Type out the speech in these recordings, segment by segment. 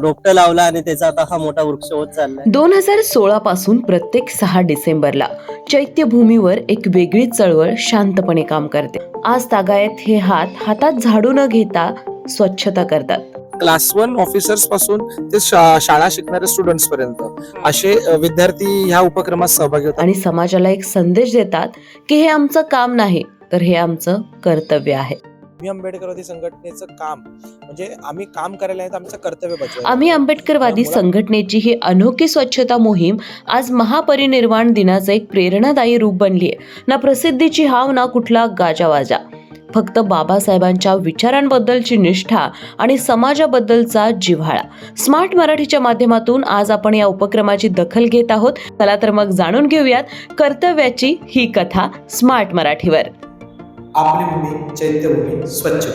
रोपटं लावलं आणि त्याचा आता हा मोठा वृक्ष होत चाललाय. दोन हजार सोळा पासून प्रत्येक सहा डिसेंबरला चैत्यभूमीवर एक वेगळी चळवळ शांतपणे काम करते. आज तागायत हे हात हातात झाडू न घेता स्वच्छता करतात. क्लास वन ऑफिसर्सपासून ते शा- शाळा शिकणाऱ्या स्टुडंट्स पर्यंत. असे अ, विद्यार्थी ह्या उपक्रमात सहभागी होतात. आणि समाजाला एक संदेश देतात की हे आमचं काम नाही तर हे आमचं कर्तव्य आहे. मी आंबेडकरवादी संघटनेचं काम म्हणजे आम्ही काम करायला आहे आमचं कर्तव्य बजावलं. आम्ही आंबेडकरवादी संघटनेची ही अनोखी स्वच्छता मोहीम आज महापरिनिर्वाण दिनाचं एक प्रेरणादायी रूप बनली आहे. ना प्रसिद्धीची हाव ना कुठला गाजावाजा. फक्त बाबासाहेबांच्या विचारांबद्दलची निष्ठा आणि समाजाबद्दलचा जिव्हाळा. स्मार्ट मराठीच्या माध्यमातून आज आपण या उपक्रमाची दखल घेत आहोत. चला तर मग जाणून घेऊयात कर्तव्याची ही कथा स्मार्ट मराठीवर. आपली भूमी चैत्यभूमी स्वच्छ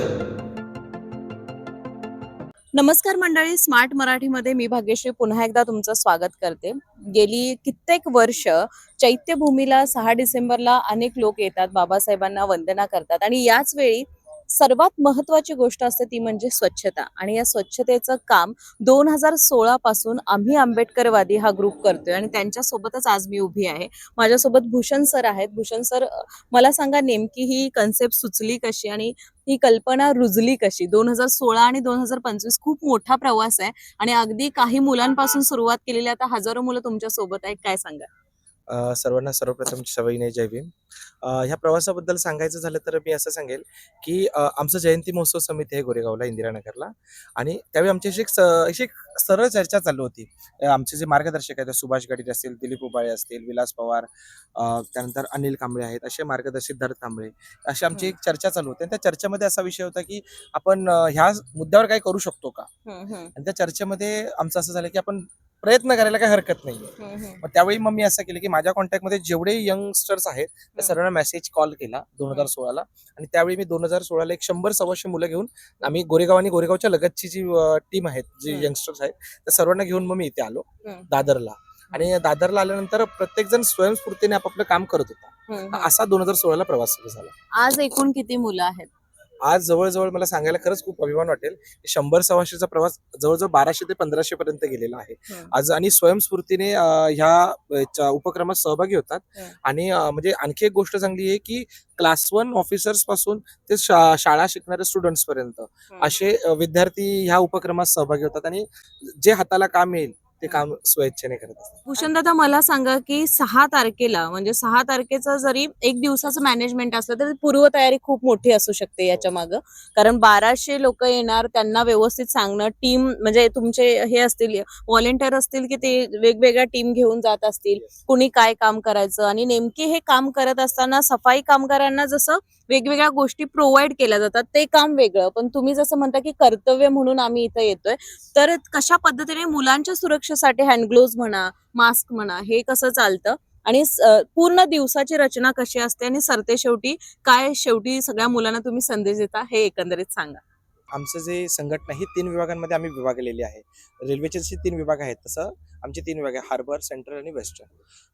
नमस्कार मंडळी स्मार्ट मराठीमध्ये मी भाग्यश्री पुन्हा एकदा तुमचं स्वागत करते. गेली कित्येक वर्ष चैत्यभूमीला सहा डिसेंबरला अनेक लोक येतात बाबासाहेबांना वंदना करतात आणि याच वेळी सर्वात महत्वाची गोष्ट असते ती म्हणजे स्वच्छता. आणि या स्वच्छतेचं काम दोन हजार सोळा पासून आम्ही आंबेडकरवादी हा ग्रुप करतोय आणि त्यांच्यासोबतच आज मी उभी आहे. माझ्यासोबत भूषण सर आहेत. भूषण सर मला सांगा नेमकी ही कन्सेप्ट सुचली कशी आणि ही कल्पना रुजली कशी? दोन हजार सोळा आणि दोन हजार पंचवीस खूप मोठा प्रवास आहे आणि अगदी काही मुलांपासून सुरुवात केलेली आता हजारो मुलं तुमच्यासोबत आहेत. काय सांगा? सर्वांना सर्वप्रथम सवयीने जय भीम. ह्या प्रवासाबद्दल सांगायचं झालं तर मी असं सांगेल की आमचं जयंती महोत्सव समिती आहे गोरेगावला इंदिरानगरला. आणि त्यावेळी आमची अशी एक अशी एक सरळ चर्चा चालू होती. आमचे जे मार्गदर्शक आहेत सुभाष गडित असतील दिलीप उबाळे असतील विलास पवार त्यानंतर अनिल कांबळे आहेत असे मार्गदर्शक धरत कांबळे अशी आमची एक चर्चा चालू होती. आणि त्या चर्चेमध्ये असा विषय होता की आपण ह्या मुद्द्यावर काही करू शकतो का? आणि त्या चर्चेमध्ये आमचं असं झालं की आपण प्रयत्न करायला काही हरकत नाही मग त्यावेळी मग मी असं केलं की माझ्या कॉन्टॅक्टमध्ये जेवढे यंगस्टर्स आहेत त्या सर्वांना मेसेज कॉल केला दोन हजार सोळाला. आणि त्यावेळी मी दोन हजार सोळाला एक शंभर सव्वाशे मुलं घेऊन आम्ही गोरेगाव आणि गोरेगावच्या लगतची जी टीम आहेत जी. यंगस्टर्स आहेत त्या सर्वांना घेऊन मग मी इथे आलो. दादरला. आणि दादरला आल्यानंतर प्रत्येक जण स्वयंस्फूर्तीने आपापलं काम करत होता. असा दोन हजार सोळाला प्रवास सुरू झाला. आज एकूण किती मुलं आहेत? आज जवळजवळ मला सांगायला खरंच खूप अभिमान वाटेल. की शंभर सव्वाशेचा प्रवास जवळजवळ बाराशे ते पंधराशे पर्यंत गेलेला आहे. आज आणि स्वयंस्फूर्तीने ह्या उपक्रमात सहभागी होतात. आणि म्हणजे आणखी एक गोष्ट चांगली आहे की क्लास वन ऑफिसर्सपासून ते शा- शाळा शिकणाऱ्या स्टुडंट्स पर्यंत असे विद्यार्थी ह्या उपक्रमात सहभागी होतात. आणि जे हाताला काम येईल ते काम स्वेच्छेने करत असतात. भूषण दादा मला सांगा की सहा तारखेला म्हणजे सहा तारखेचं जरी एक दिवसाचं मॅनेजमेंट असलं तरी पूर्वतयारी खूप मोठी असू शकते याच्या मागं. कारण बाराशे लोक येणार त्यांना व्यवस्थित सांगणं टीम म्हणजे तुमचे हे असतील व्हॉलेंटियर असतील की ते वेगवेगळ्या टीम घेऊन जात असतील कुणी काय काम करायचं आणि नेमके हे काम करत असताना सफाई कामगारांना जसं वेगवेगळ्या गोष्टी प्रोव्हाइड केल्या जातात ते काम वेगळं. पण तुम्ही जसं म्हणता की कर्तव्य म्हणून आम्ही इथं येतोय तर कशा पद्धतीने मुलांच्या सुरक्षेसाठी हँडग्लोव्ह म्हणा मास्क म्हणा हे कसं चालतं? आणि पूर्ण दिवसाची रचना कशी असते आणि सरते शेवटी काय शेवटी सगळ्या मुलांना तुम्ही संदेश देता हे एकंदरीत सांगा. आमचं जे संघटना ही तीन विभागांमध्ये आम्ही विभागलेली आहे. रेल्वेचे जसे तीन विभाग आहेत तसं आमचे तीन विभाग आहे हार्बर सेंट्रल आणि वेस्टर्न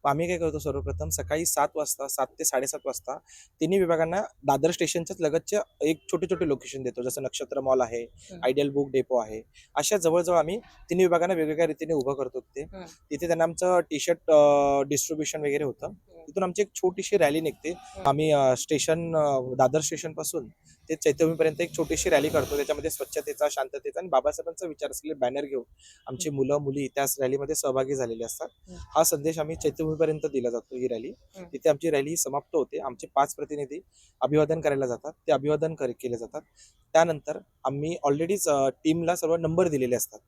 मग आम्ही काय करतो सर्वप्रथम सकाळी सात वाजता सात ते साडेसात वाजता तिन्ही विभागांना दादर स्टेशनच्याच लगतचे एक छोटे छोटे लोकेशन देतो. जसं नक्षत्र मॉल आहे आयडियल बुक डेपो आहे. अशा जवळजवळ आम्ही तिन्ही विभागांना वेगवेगळ्या रीतीने उभं करतो ते. तिथे त्यांना आमचं टी शर्ट डिस्ट्रीब्युशन वगैरे होतं. तिथून आमची एक छोटीशी रॅली निघते. आम्ही स्टेशन दादर स्टेशनपासून ते चैत्यभूमीपर्यंत एक छोटीशी रॅली करतो त्याच्यामध्ये स्वच्छतेचा शांततेचा आणि बाबासाहेबांचा विचार असलेले बॅनर घेऊन आमची मुलं मुली त्याच रॅलीमध्ये सहभागी झालेले असतात. हा संदेश आम्ही चैत्यभूमीपर्यंत दिला जातो ही रॅली. तिथे आमची रॅली समाप्त होते. आमचे पाच प्रतिनिधी अभिवादन करायला जातात. ते अभिवादन केले जातात. त्यानंतर आम्ही ऑलरेडीच टीमला सर्व नंबर दिलेले असतात.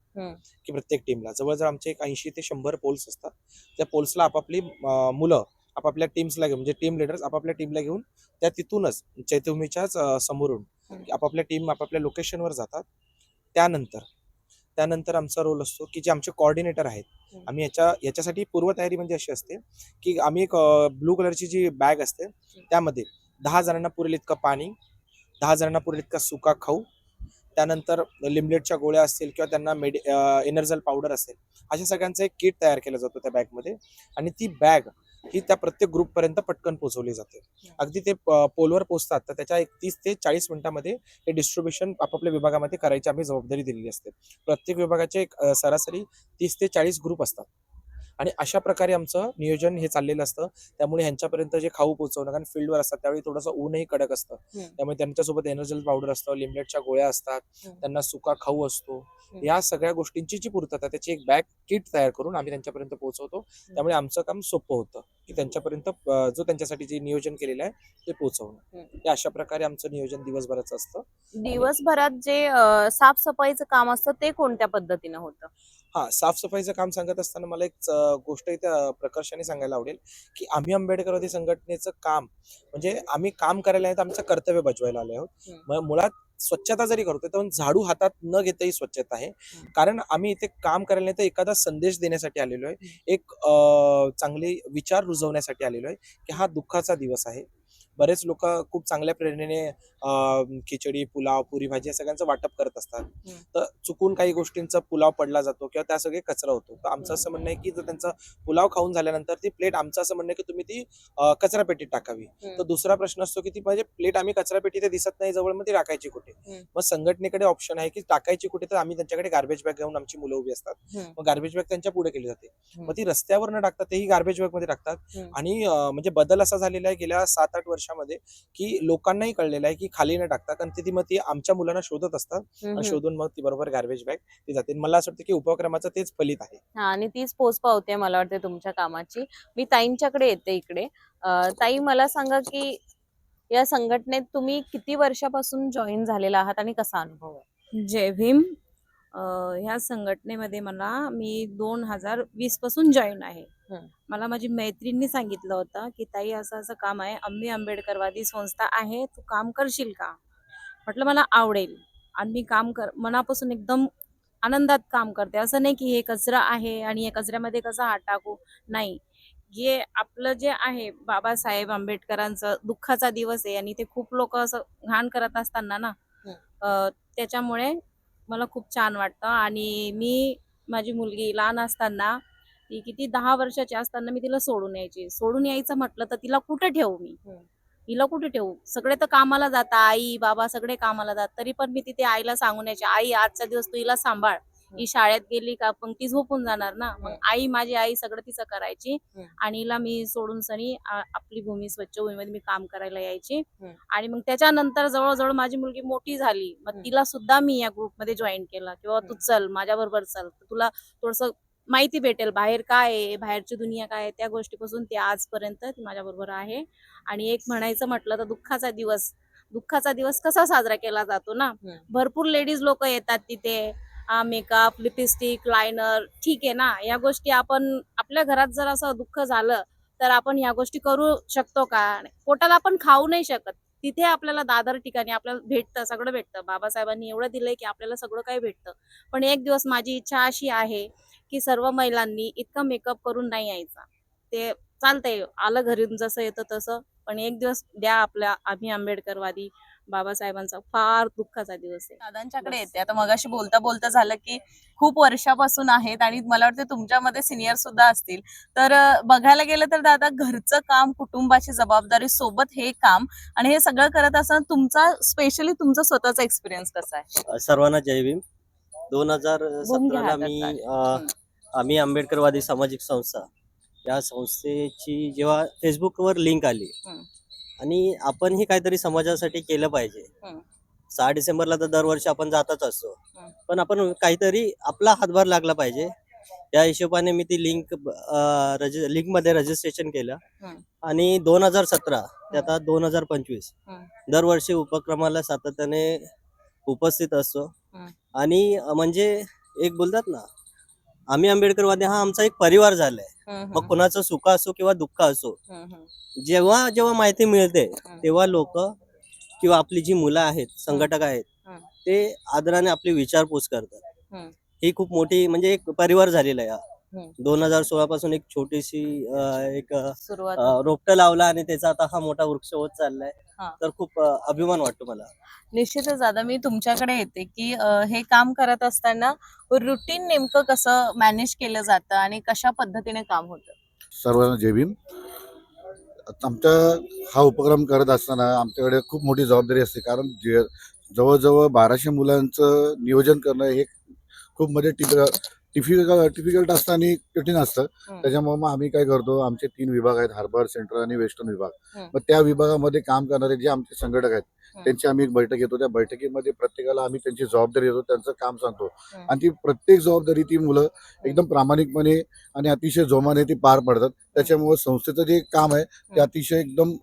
की प्रत्येक टीमला जवळजवळ आमचे एक ऐंशी ते शंभर पोल्स असतात. त्या पोल्सला आपापली मुलं आपापल्या टीम्सला घेऊन म्हणजे टीम लिडर्स आपापल्या टीमला घेऊन त्या तिथूनच चैत्यभूमीच्याच समोरून. आपापल्या टीम आपापल्या लोकेशनवर जातात त्यानंतर त्यानंतर आमचा रोल असतो की जे आमचे कॉर्डिनेटर आहेत. आम्ही याच्या याच्यासाठी पूर्वतयारी म्हणजे अशी असते की आम्ही एक ब्लू कलरची जी बॅग असते त्यामध्ये दहा जणांना पुरेल इतकं पाणी दहा जणांना पुरेल इतका सुका खाऊ त्यानंतर लिमलेटच्या गोळ्या असतील किंवा त्यांना मेडि एनर्जल पावडर असेल अशा सगळ्यांचं एक किट तयार केलं जातो त्या बॅगमध्ये आणि ती बॅग ही त्या प्रत्येक ग्रुपपर्यंत पटकन पोहोचवली जाते. अगदी ते पोलवर पोहोचतात तर त्याच्या एक तीस ते चाळीस मिनिटामध्ये हे डिस्ट्रीब्युशन आपापल्या विभागामध्ये करायची आम्ही जबाबदारी दिलेली असते. प्रत्येक विभागाचे एक सरासरी तीस ते चाळीस ग्रुप असतात. आणि अशा प्रकारे आमचं नियोजन हे चाललेलं असतं त्यामुळे ह्यांच्यापर्यंत जे खाऊ पोहोचवणं कारण फील्डवर असतात त्यावेळी थोडंसं ऊनही कडक असतं. त्यामुळे त्यांच्यासोबत एनर्जल पावडर असतं लिमलेटच्या गोळ्या असतात. त्यांना सुका खाऊ असतो. या सगळ्या गोष्टींची जी पूर्तता त्याची एक बॅग किट तयार करून आम्ही त्यांच्यापर्यंत पोहोचवतो त्यामुळे आमचं काम सोपं होतं की त्यांच्यापर्यंत जो त्यांच्यासाठी जे नियोजन केलेलं आहे ते पोहोचवणं. हे अशा प्रकारे आमचं नियोजन दिवसभराचं असतं. दिवसभरात जे साफसफाईचं काम असतं ते कोणत्या पद्धतीनं होतं? हा साफसफाईचं काम सांगत असताना मला एक गोष्ट इथे प्रकर्षाने सांगायला आवडेल की आम्ही आंबेडकरवादी संघटनेचं काम म्हणजे आम्ही काम करायला नाही तर आमचं कर्तव्य बजवायला आले आहोत. मुळात स्वच्छता जरी करतोय तर झाडू हातात न घेताही स्वच्छता आहे. कारण आम्ही इथे काम करायला नाही तर एखादा संदेश देण्यासाठी आलेलो आहे. एक चांगले विचार रुजवण्यासाठी आलेलो आहे की हा दुःखाचा दिवस आहे. बरेच लोक खूप चांगल्या प्रेरणेने खिचडी पुलाव पुरी भाजी या सगळ्यांचं वाटप करत असतात. तर चुकून काही गोष्टींचा पुलाव पडला जातो किंवा त्या सगळे कचरा होतो तर आमचं असं म्हणणं आहे की जर त्यांचा पुलाव खाऊन झाल्यानंतर ती प्लेट आमचं असं म्हणणं की तुम्ही ती कचरा पेटीत टाकावी. तर दुसरा प्रश्न असतो की ती म्हणजे प्लेट आम्ही कचरा पेटी ते दिसत नाही जवळ मग ती टाकायची कुठे. मग संघटनेकडे ऑप्शन आहे की टाकायची कुठे तर आम्ही त्यांच्याकडे गार्बेज बॅग घेऊन आमची मुलं उभी असतात. मग गार्बेज बॅग त्यांच्या पुढे केली जाते. मग ती रस्त्यावर न टाकता तेही गार्बेज बॅगमध्ये टाकतात. आणि म्हणजे बदल असा झालेला आहे गेल्या सात आठ वर्षामध्ये की लोकांनाही कळलेलं आहे की खाली न टाकता कारण ती मग ती आमच्या मुलांना शोधत असतात. आणि शोधून मग ती बरोबर गार्बेज बॅग ती जाते. मला असं वाटतं की उपक्रमाचं तेच फलित आहे. हा आणि तीच पोच पावते मला वाटते तुमच्या कामाची. मी ताईंच्याकडे येते इकडे. ताई मला सांगा की या संघटनेत तुम्ही किती वर्षापासून जॉईन झालेला आहात आणि कसा अनुभव आहे? जय भीम. ह्या संघटनेमध्ये मला मी दोन हजार वीसपासून जॉईन आहे. मला माझी मैत्रिणींनी सांगितलं होतं की ताई असं असं काम आहे. अंबी आंबेडकरवादी संस्था आहे. तू काम करशील का? म्हटलं मला आवडेल. आणि मी काम कर मनापासून एकदम आनंदात काम करते. असं नाही की हे कचरा आहे आणि या कचऱ्यामध्ये कसा हात टाकू. नाही. हे आपलं जे आहे बाबासाहेब आंबेडकरांचं दुःखाचा दिवस आहे आणि ते खूप लोक असं घाण करत असताना ना त्याच्यामुळे मला खूप छान वाटतं. आणि मी माझी मुलगी लहान असताना ती किती दहा वर्षाची असताना मी तिला सोडून यायची. सोडून यायचं म्हटलं तर तिला कुठे ठेवू मी? हं. हिला कुठे ठेवू? सगळे तर कामाला जातात. आई बाबा सगळे कामाला जातात. तरी पण मी तिथे आईला सांगून यायचे आई आजचा दिवस तू हिला सांभाळ. ही. शाळेत गेली का? मग ती झोपून जाणार ना. मग हं. आई माझी आई सगळं तिचं करायची हं. आणि हिला मी सोडून सनी आपली भूमी स्वच्छ भूमीमध्ये मी काम करायला यायची. हं. आणि मग त्याच्यानंतर जवळजवळ माझी मुलगी मोठी झाली. मग हं. तिला सुद्धा मी या ग्रुपमध्ये जॉईन केलं. किंवा तू हं. चल माझ्या बरोबर चल तुला थोडस माहिती भेटेल बाहेर काय आहे बाहेरची दुनिया काय आहे त्या गोष्टीपासून ती आजपर्यंत ती माझ्या बरोबर आहे. आणि एक म्हणायचं म्हटलं तर दुःखाचा दिवस दुःखाचा दिवस कसा साजरा केला जातो ना. भरपूर लेडीज लोक येतात तिथे मेकअप लिपस्टिक लायनर ठीक आहे ना? या गोष्टी आपण आपल्या घरात जर असं दुःख झालं तर आपण या गोष्टी करू शकतो का? पोटाला आपण खाऊ नाही शकत. तिथे आपल्याला दादर ठिकाणी आपल्याला भेटतं सगळं भेटतं. बाबासाहेबांनी एवढं दिलंय की आपल्याला सगळं काही भेटतं. पण एक दिवस माझी इच्छा अशी आहे की सर्व महिलांनी इतका मेकअप करून नाही यायचा. ते चालतंय आलं घरी जसं येतं तसं पण एक दिवस द्या आपल्या आम्ही आंबेडकरवादी बाबासाहेबांचा फार दुःखाचा दिवस आहे. दादांच्याकडे. येते. आता मगाशी बोलता बोलता झालं की खूप वर्षापासून आहेत आणि मला वाटतं तुमच्यामध्ये सिनियर सुद्धा असतील. तर बघायला गेलं तर दादा घरचं काम कुटुंबाची जबाबदारी सोबत हे काम आणि हे सगळं करत असताना तुमचा स्पेशली तुमचा स्वतःचा एक्सपिरियन्स कसा आहे? सर्वांना जय भीम. दोन हजार सतराला मी आम्ही आंबेडकरवादी सामाजिक संस्था या संस्थेची जेव्हा फेसबुकवर लिंक आली हं. आणि आपणही काहीतरी समाजासाठी केलं पाहिजे हं. सहा डिसेंबरला तर दरवर्षी आपण जातच असतो हं. पण आपण काहीतरी आपला हातभार लागला पाहिजे त्या हिशोबाने मी ती लिंक लिंकमध्ये रजिस्ट्रेशन केलं हं. आणि दोन हजार सतरा ते आता दोन हजार पंचवीस हं. दरवर्षी उपक्रमाला सातत्याने उपस्थित असतो हं. आणि म्हणजे एक बोलतात ना आम्ही आंबेडकरवादी हा आमचा एक परिवार झालाय. मग कोणाचं सुख असो किंवा दुःख असो जेव्हा जेव्हा माहिती मिळते तेव्हा लोक किंवा आपली जी मुलं आहेत संघटक आहेत. ते आदराने आपली विचारपूस करतात. हं. ही खूप मोठी म्हणजे एक परिवार झालेला आहे दोन हजार सोळा पासून एक छोटीशी अ, एक अ, सुरुवात. रोपटं लावला आणि त्याचा आता हा मोठा वृक्ष होत चाललाय. हा. तर खूप अ, अभिमान वाटतो मला. निश्चितच दादा मी तुमच्याकडे येते की अं, हे काम करत असताना रुटीन नेमकं कसं मॅनेज केलं जातं आणि कशा पद्धतीने काम होतं? सर्वांना जय भीम. आमच्या हा उपक्रम करत असताना आमच्याकडे खूप मोठी जबाबदारी असते. कारण जे जवळजवळ बाराशे मुलांचं नियोजन करणं हे खूप म्हणजे टिफिकल डिफिकल्ट असतं आणि कठीण असतं. त्याच्यामुळे मग आम्ही काय करतो आमचे तीन विभाग आहेत हार्बर सेंट्रल आणि वेस्टर्न विभाग. मग त्या विभागामध्ये काम करणारे जे आमचे संघटक आहेत. त्यांची आम्ही एक बैठक घेतो त्या बैठकीमध्ये प्रत्येकाला आम्ही त्यांची जबाबदारी देतो त्यांचं काम सांगतो. आणि ती प्रत्येक जबाबदारी ती मुलं एकदम प्रामाणिकपणे आणि अतिशय जोमाने ती पार पाडतात त्याच्यामुळे संस्थेचं जे काम आहे ते. अतिशय एकदम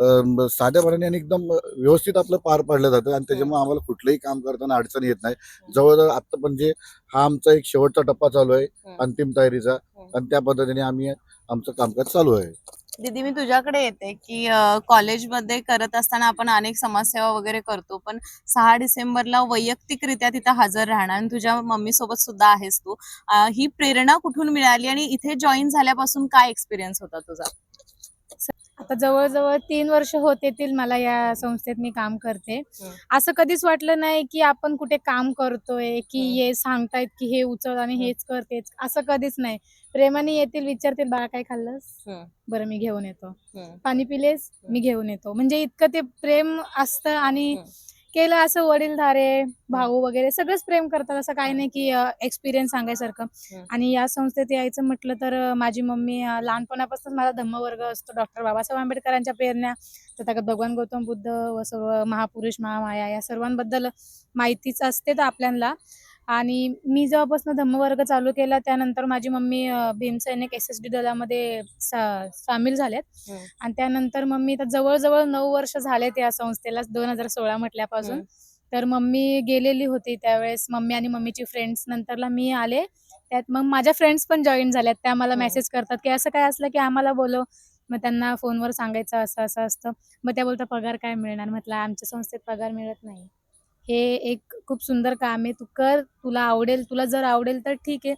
साध्यापणाने आणि एकदम व्यवस्थित आपलं पार पाडलं जातं आणि त्याच्यामुळे आम्हाला कुठलंही काम करताना अडचण येत नाही. जवळजवळ आता म्हणजे हा आमचा एक शेवटचा टप्पा चालू आहे हं. अंतिम तयारीचा. हं. आणि त्या पद्धतीने आम्ही आमचं कामकाज चालू आहे. दीदी मी तुझ्याकडे येते की कॉलेजमध्ये करत असताना आपण अनेक समाजसेवा वगैरे करतो पण सहा डिसेंबरला वैयक्तिकरित्या तिथं हजर राहणार आणि तुझ्या मम्मी सोबत सुद्धा आहेस तू. ही प्रेरणा कुठून मिळाली आणि इथे जॉईन झाल्यापासून काय एक्सपिरियन्स होता तुझा? आता जवळजवळ तीन वर्ष होत येतील मला या संस्थेत मी काम करते. असं कधीच वाटलं नाही की आपण कुठे काम करतोय की हं. सांगतायत की हे उचल आणि. हेच कर तेच असं कधीच नाही प्रेमाने येतील विचारतील बाळा काय खाल्लंस. बरं मी घेऊन येतो. पाणी पिलेस. मी घेऊन येतो म्हणजे इतकं ते प्रेम असतं आणि. केलं असं वडीलधारे भाऊ वगैरे सगळंच प्रेम करतात. असं काही नाही की एक्सपिरियन्स सांगायसारखं. आणि या संस्थेत यायचं म्हटलं तर माझी मम्मी लहानपणापासून माझा धम्मवर्ग असतो. डॉक्टर बाबासाहेब आंबेडकरांच्या प्रेरणा तथागत भगवान गौतम बुद्ध व सर्व महापुरुष महामाया या सर्वांबद्दल माहितीच असते तर आपल्याला आणि मी जेव्हापासून धम्मवर्ग चालू केला त्यानंतर माझी मम्मी भीमसैनिक एस एस डी दलामध्ये सामील झाल्यात. आणि त्यानंतर मम्मी तर जवळजवळ नऊ वर्ष झालेत या संस्थेला दोन हजार सोळा म्हटल्यापासून. तर मम्मी गेलेली होती त्यावेळेस मम्मी आणि मम्मीची फ्रेंड्स नंतरला मी आले. त्यात मग माझ्या फ्रेंड्स पण जॉईन झाल्यात त्या मला. मेसेज करतात की असं काय असलं की आम्हाला बोलव. मग त्यांना फोनवर सांगायचं असं असं असतं. मग त्या बोलतात पगार काय मिळणार? म्हटलं आमच्या संस्थेत पगार मिळत नाही. हे एक खूप सुंदर काम आहे. तू कर तुला आवडेल तुला जर आवडेल तर ठीक आहे.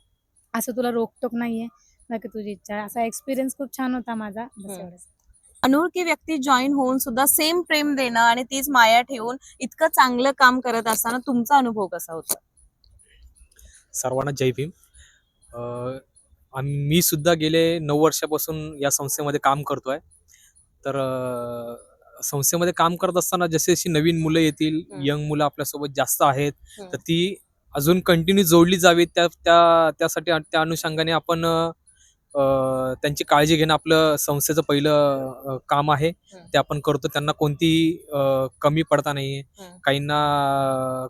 असं तुला रोकटोक नाहीये. बाकी तुझी इच्छा आहे. असा एक्सपिरियन्स खूप छान होता माझा. अनोळखी व्यक्ती जॉईन होऊन सुद्धा सेम प्रेम देणं आणि तीच माया ठेवून इतकं चांगलं काम करत असताना तुमचा अनुभव कसा होता? सर्वांना जय भीम. अ, मी सुद्धा गेले नऊ वर्षापासून या संस्थेमध्ये काम करतोय. तर अ, संस्थेमध्ये काम करत असताना जशी जशी नवीन मुलं येतील. यंग मुलं आपल्यासोबत जास्त आहेत. तर ती अजून कंटिन्यू जोडली जावीत त्या त्या त्यासाठी त्या अनुषंगाने आपण त्यांची काळजी घेणं आपलं संस्थेचं पहिलं काम आहे. ते आपण करतो त्यांना कोणती अ, कमी पडता नाहीये. काहींना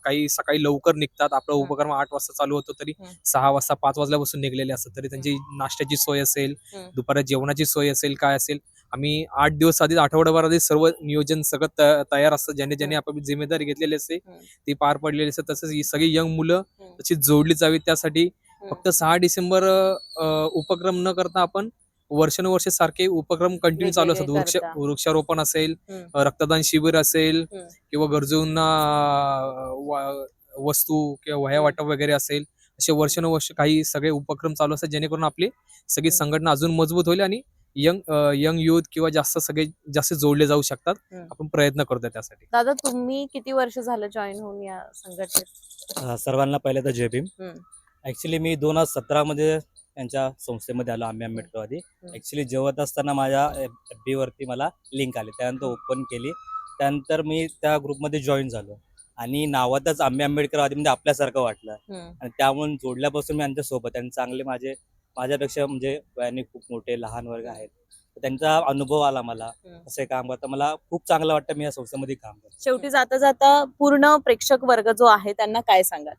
काही सकाळी लवकर निघतात आपला. उपक्रम आठ वाजता चालू होतो तरी. सहा वाजता पाच वाजल्यापासून निघलेले असतात तरी त्यांची नाश्त्याची सोय असेल. दुपारी जेवणाची सोय असेल काय असेल आम्ही आठ दिवस आधीच आठवड्याभर आधी सर्व नियोजन सगळं तयार असतं ज्याने ज्याने. आपली जिम्मेदारी घेतलेली असते. ती पार पडलेली असते तसंच ही सगळी यंग मुलं. तशी जोडली जावी त्यासाठी. फक्त सहा डिसेंबर उपक्रम न करता आपण वर्षानुवर्ष सारखे उपक्रम कंटिन्यू चालू असतात वृक्ष करता. वृक्षारोपण असेल रक्तदान शिबिर असेल. किंवा गरजूंना वस्तू किंवा वह्या. वाटप वगैरे असेल असे वर्षानुवर्ष काही सगळे उपक्रम चालू असतात जेणेकरून आपली सगळी. संघटना अजून मजबूत होईल आणि यंग यंग युथ किंवा जास्त सगळे जास्त जोडले जाऊ शकतात. आपण प्रयत्न करतोय त्यासाठी दादा तुम्ही किती वर्ष झालं जॉईन होऊन या संघटनेत सर्वांना पहिले तर जय भीम. ॲक्च्युली मी दोन हजार सतरामध्ये त्यांच्या संस्थेमध्ये आलो आम्ही आंबेडकरवादी. ॲक्च्युली जेवत असताना माझ्या एफ बीवरती मला लिंक आली. त्यानंतर. ओपन केली. त्यानंतर मी त्या ग्रुपमध्ये जॉईन झालो. आणि नावातच आंबे आंबेडकरवादी म्हणजे आपल्यासारखं वाटलं. आणि त्यामुळे जोडल्यापासून मी त्यांच्यासोबत आणि चांगले माझे माझ्यापेक्षा म्हणजे वयाने खूप मोठे लहान वर्ग आहेत. त्यांचा अनुभव आला मला. असे काम करता मला खूप चांगलं वाटतं. मी या संस्थेमध्ये काम करतो. शेवटी जाता जाता पूर्ण प्रेक्षक वर्ग जो आहे त्यांना काय सांगाल?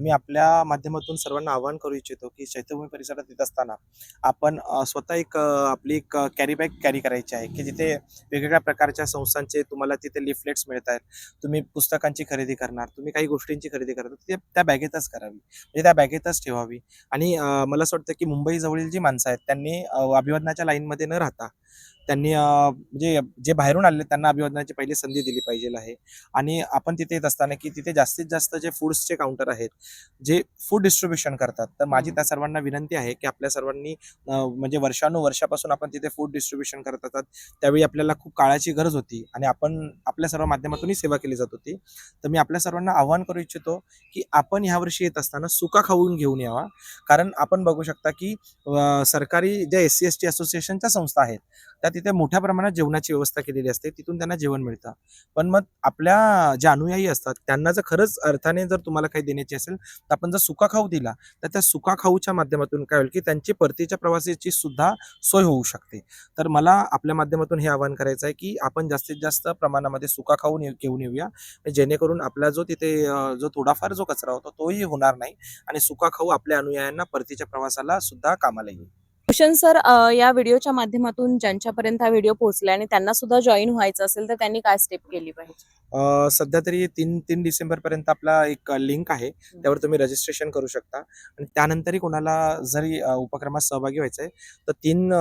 मी आपल्या माध्यमातून सर्वांना आवाहन करू इच्छितो की चैत्यभूमी परिसरात येत असताना आपण स्वतः एक आपली एक कॅरी बॅग कॅरी करायची आहे की जिथे वेगवेगळ्या प्रकारच्या संस्थांचे तुम्हाला तिथे लिफलेट्स मिळत आहेत तुम्ही पुस्तकांची खरेदी करणार तुम्ही काही गोष्टींची खरेदी करणार ते त्या बॅगेतच करावी. म्हणजे त्या बॅगेतच ठेवावी. आणि मला असं वाटतं की मुंबई जवळील जी माणसं आहेत त्यांनी अभिवादनाच्या लाईनमध्ये न राहता त्यांनी म्हणजे जे बाहेरून आलेले त्यांना अभिवादनाची पहिली संधी दिली पाहिजे आहे. आणि आपण तिथे येत असताना की तिथे जास्तीत जास्त जे फूड्सचे काउंटर आहेत जे फूड डिस्ट्रीब्युशन करतात तर माझी. त्या सर्वांना विनंती आहे की आपल्या सर्वांनी म्हणजे वर्षानुवर्षापासून आपण तिथे फूड डिस्ट्रीब्युशन करत असतात त्यावेळी आपल्याला खूप काळाची गरज होती आणि आपण आपल्या सर्व माध्यमातूनही सेवा केली जात होती. तर मी आपल्या सर्वांना आवाहन करू इच्छितो की आपण ह्या वर्षी येत असताना सुका खाऊन घेऊन यावा. कारण आपण बघू शकता की सरकारी ज्या एस सी एस टी असोसिएशनच्या संस्था आहेत त्या तिथे मोठ्या प्रमाणात जेवणाची व्यवस्था केलेली असते तिथून त्यांना जेवण मिळतं. पण मग आपल्या जे अनुयायी असतात त्यांना जर खरंच अर्थाने जर तुम्हाला काही देण्याची असेल तर आपण जर सुका खाऊ दिला तर त्या सुका खाऊच्या माध्यमातून काय होईल की त्यांची परतीच्या प्रवासाची सुद्धा सोय होऊ शकते. तर मला आपल्या माध्यमातून हे आवाहन करायचं आहे की आपण जास्तीत जास्त प्रमाणामध्ये सुका खाऊ घेऊन येऊया. जेणेकरून आपला जो तिथे जो थोडाफार जो कचरा होतो तोही होणार नाही आणि सुका खाऊ आपल्या अनुयायांना परतीच्या प्रवासाला सुद्धा कामाला येईल. भूषण सर या व्हिडिओच्या माध्यमातून ज्यांच्यापर्यंत हा व्हिडिओ पोहोचला आणि त्यांना सुद्धा जॉईन व्हायचं असेल तर त्यांनी काय स्टेप केली पाहिजे? सध्या तरी तीन तीन डिसेंबर पर्यंत आपला एक लिंक आहे. त्यावर तुम्ही रजिस्ट्रेशन करू शकता. आणि त्यानंतरही कोणाला जरी उपक्रमात सहभागी व्हायचं आहे तर तीन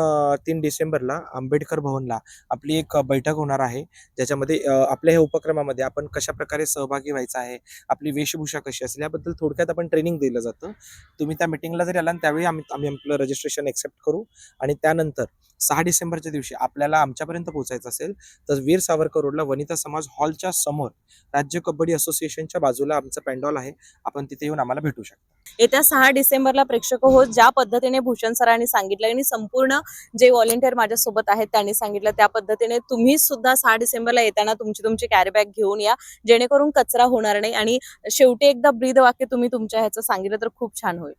तीन डिसेंबरला आंबेडकर भवनला आपली एक बैठक होणार आहे. ज्याच्यामध्ये आपल्या ह्या उपक्रमामध्ये आपण कशा प्रकारे सहभागी व्हायचं आहे आपली वेशभूषा कशी असेल याबद्दल थोडक्यात आपण ट्रेनिंग दिलं जातं. तुम्ही त्या मिटिंगला जरी आला आणि त्यावेळी आम्ही आम्ही आपलं रजिस्ट्रेशन एक्सेप्ट करू. आणि त्यानंतर सहा डिसेंबरच्या दिवशी आपल्याला आमच्यापर्यंत पोहोचायचं असेल तर वीर सावरकर रोडला वनिता समाज हॉलच्या समोर. राज्य कबड्डी असोसिएशनच्या बाजूला आमचं पॅन्डॉल आहे. आपण तिथे येऊन आम्हाला भेटू शकता. येत्या सहा डिसेंबरला प्रेक्षक हो ज्या पद्धतीने भूषण सरांनी सांगितलं आणि संपूर्ण जे व्हॉलेंटियर माझ्यासोबत आहेत त्यांनी सांगितलं त्या पद्धतीने तुम्ही सुद्धा सहा डिसेंबरला येताना तुमची तुमची कॅरी बॅग घेऊन या. जेणेकरून कचरा होणार नाही आणि शेवटी एकदा ब्रीद वाक्य तुम्ही तुमच्या ह्याचं सांगितलं तर खूप छान होईल.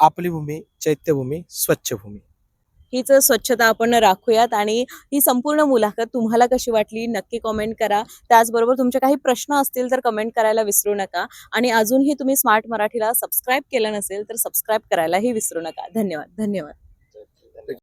आपली भूमी चैत्यभूमी स्वच्छ भूमी हीच स्वच्छता आपण राखूयात आणि ही संपूर्ण मुलाखत तुम्हाला कशी वाटली नक्की कमेंट करा. त्याचबरोबर तुमचे काही प्रश्न असतील तर कमेंट करायला विसरू नका. आणि अजूनही तुम्ही स्मार्ट मराठीला सबस्क्राईब केलं नसेल तर सबस्क्राईब करायलाही विसरू नका. धन्यवाद. धन्यवाद.